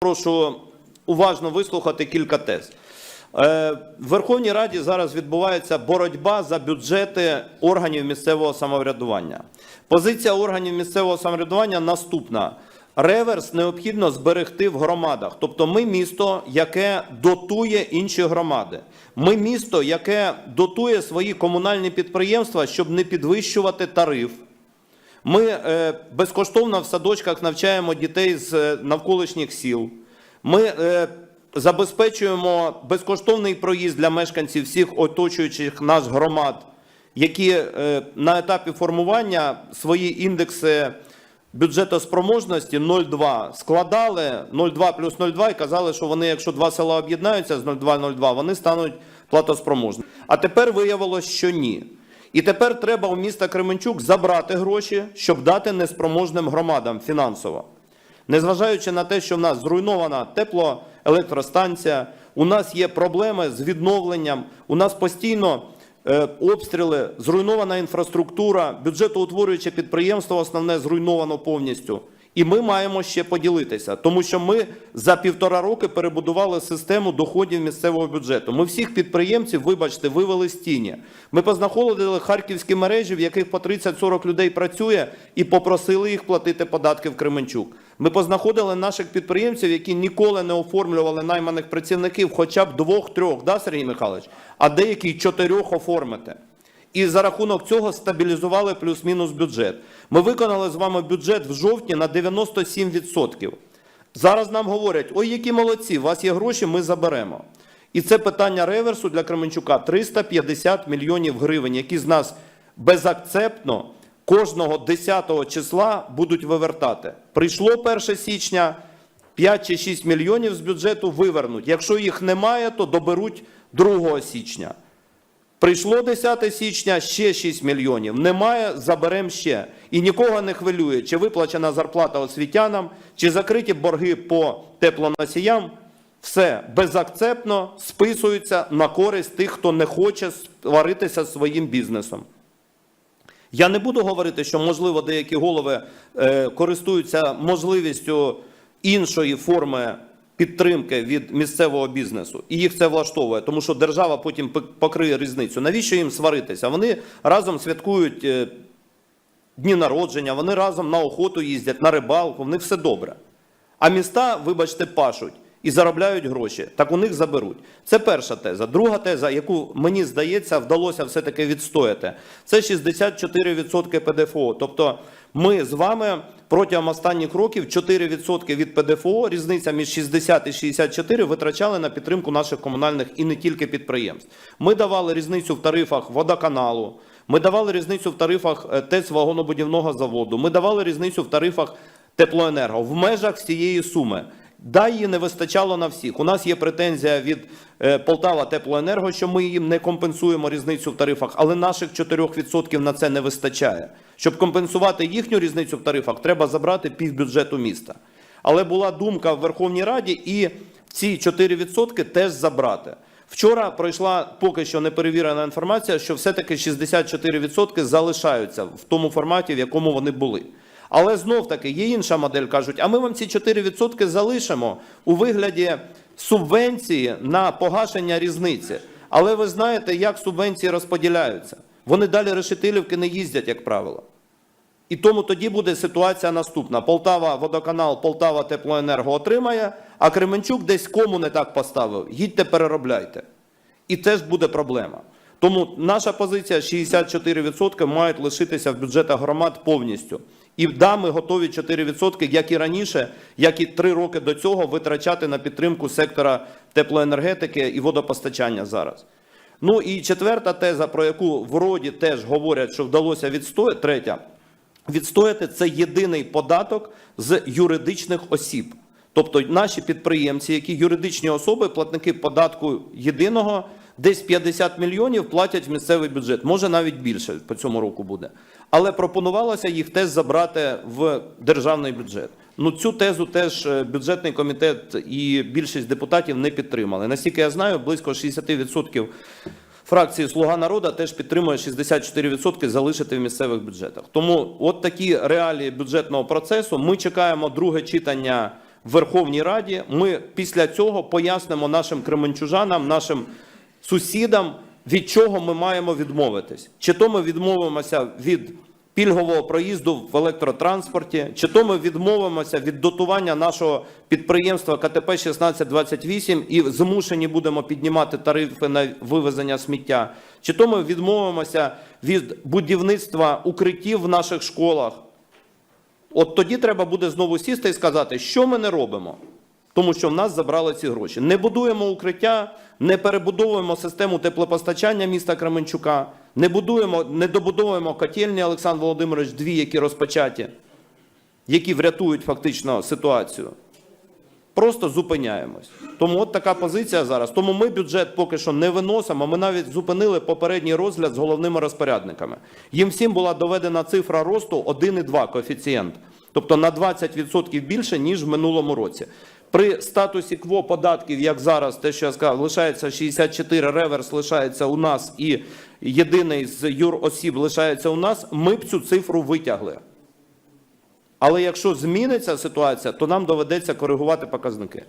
Прошу уважно вислухати кілька тез. Е, В Верховній Раді зараз відбувається боротьба за бюджети органів місцевого самоврядування. Позиція органів місцевого самоврядування наступна: реверс необхідно зберегти в громадах. Тобто, ми місто, яке дотує інші громади. Ми місто, яке дотує свої комунальні підприємства, щоб не підвищувати тариф. Ми е, безкоштовно в садочках навчаємо дітей з е, навколишніх сіл. Ми е, забезпечуємо безкоштовний проїзд для мешканців всіх оточуючих нас громад, які на етапі формування свої індекси бюджетоспроможності 0,2 складали 0,2 плюс 0,2 і казали, що вони, якщо два села об'єднаються з 0,2-0,2, вони стануть платоспроможними. А тепер виявилось, що ні. І тепер треба у міста Кременчук забрати гроші, щоб дати неспроможним громадам фінансово. Незважаючи на те, що в нас зруйнована теплоелектростанція, у нас є проблеми з відновленням, у нас постійно е, обстріли, зруйнована інфраструктура, бюджетоутворююче підприємство основне зруйновано повністю. І ми маємо ще поділитися, тому що ми за півтора роки перебудували систему доходів місцевого бюджету. Ми всіх підприємців, вибачте, вивели з тіні. Ми познаходили харківські мережі, в яких по 30-40 людей працює, і попросили їх платити податки в Кременчук. Ми познаходили наших підприємців, які ніколи не оформлювали найманих працівників, хоча б двох-трьох, да, Сергій Михайлович, а деякі чотирьох оформити. І за рахунок цього стабілізували плюс-мінус бюджет. Ми виконали з вами бюджет в жовтні на 97%. Зараз нам говорять, ой, які молодці, у вас є гроші, ми заберемо. І це питання реверсу для Кременчука 350 мільйонів гривень, які з нас безакцептно кожного 10 числа будуть вивертати. Прийшло 1 січня, 5 чи 6 мільйонів з бюджету вивернуть. Якщо їх немає, то доберуть 2 січня. Прийшло 10 січня, ще 6 мільйонів. Немає, заберемо ще. І нікого не хвилює, чи виплачена зарплата освітянам, чи закриті борги по теплоносіям. Все безакцептно списується на користь тих, хто не хоче сваритися своїм бізнесом. Я не буду говорити, що можливо деякі голови е, користуються можливістю іншої форми підтримки від місцевого бізнесу, і їх це влаштовує, тому що держава потім покриє різницю. Навіщо їм сваритися? Вони разом святкують е, дні народження, вони разом на охоту їздять, на рибалку, в них все добре. А міста, вибачте, пашуть і заробляють гроші. Так у них заберуть. Це перша теза. Друга теза, яку мені здається, вдалося все-таки відстояти, це 64% ПДФО. Тобто ми з вами протягом останніх років 4% від ПДФО, різниця між 60 і 64, витрачали на підтримку наших комунальних і не тільки підприємств. Ми давали різницю в тарифах водоканалу. Ми давали різницю в тарифах е, ТЕЦ вагонобудівного заводу. Ми давали різницю в тарифах теплоенерго в межах цієї суми. Да, її не вистачало на всіх. У нас є претензія від е, Полтава Теплоенерго, що ми їм не компенсуємо різницю в тарифах, але наших 4% на це не вистачає. Щоб компенсувати їхню різницю в тарифах, треба забрати півбюджету міста. Але була думка в Верховній Раді і ці 4% теж забрати. Вчора пройшла поки що неперевірена інформація, що все-таки 64% залишаються в тому форматі, в якому вони були. Але знов таки є інша модель, кажуть, а ми вам ці 4% залишимо у вигляді субвенції на погашення різниці. Але ви знаєте, як субвенції розподіляються. Вони далі решетилівки не їздять, як правило. І тому тоді буде ситуація наступна: Полтава водоканал, Полтава теплоенерго отримає, а Кременчук десь кому не так поставив. Їдьте, переробляйте. І теж буде проблема. Тому наша позиція 64% мають лишитися в бюджетах громад повністю. І да, ми готові 4%, як і раніше, як і три роки до цього, витрачати на підтримку сектора теплоенергетики і водопостачання зараз. Ну і четверта теза, про яку вроді теж говорять, що вдалося відстояти, третя, відстояти це єдиний податок з юридичних осіб. Тобто наші підприємці, які юридичні особи, платники податку єдиного, десь 50 мільйонів платять в місцевий бюджет. Може навіть більше по цьому року буде. Але пропонувалося їх теж забрати в державний бюджет. Ну цю тезу теж е, бюджетний комітет і більшість депутатів не підтримали. Наскільки я знаю, близько 60% фракції Слуга народу теж підтримує 64% залишити в місцевих бюджетах. Тому от такі реалії бюджетного процесу. Ми чекаємо друге читання в Верховній Раді. Ми після цього пояснимо нашим кременчужанам, нашим сусідам, від чого ми маємо відмовитись. Чи то ми відмовимося від пільгового проїзду в електротранспорті, чи то ми відмовимося від дотування нашого підприємства КТП 1628 і змушені будемо піднімати тарифи на вивезення сміття, чи то ми відмовимося від будівництва укриттів в наших школах. От тоді треба буде знову сісти і сказати, що ми не робимо, тому що в нас забрали ці гроші. Не будуємо укриття, не перебудовуємо систему теплопостачання міста Кременчука, не будуємо, не добудовуємо котельні Олександр Володимирович, дві, які розпочаті, які врятують фактично ситуацію. Просто зупиняємось. Тому от така позиція зараз. Тому ми бюджет поки що не виносимо. Ми навіть зупинили попередній розгляд з головними розпорядниками. Їм всім була доведена цифра росту 1,2 коефіцієнт, тобто на 20% більше ніж в минулому році. При статусі кво податків, як зараз, те, що я сказав, лишається 64, реверс лишається у нас, і єдиний з юросіб лишається у нас. Ми б цю цифру витягли. Але якщо зміниться ситуація, то нам доведеться коригувати показники.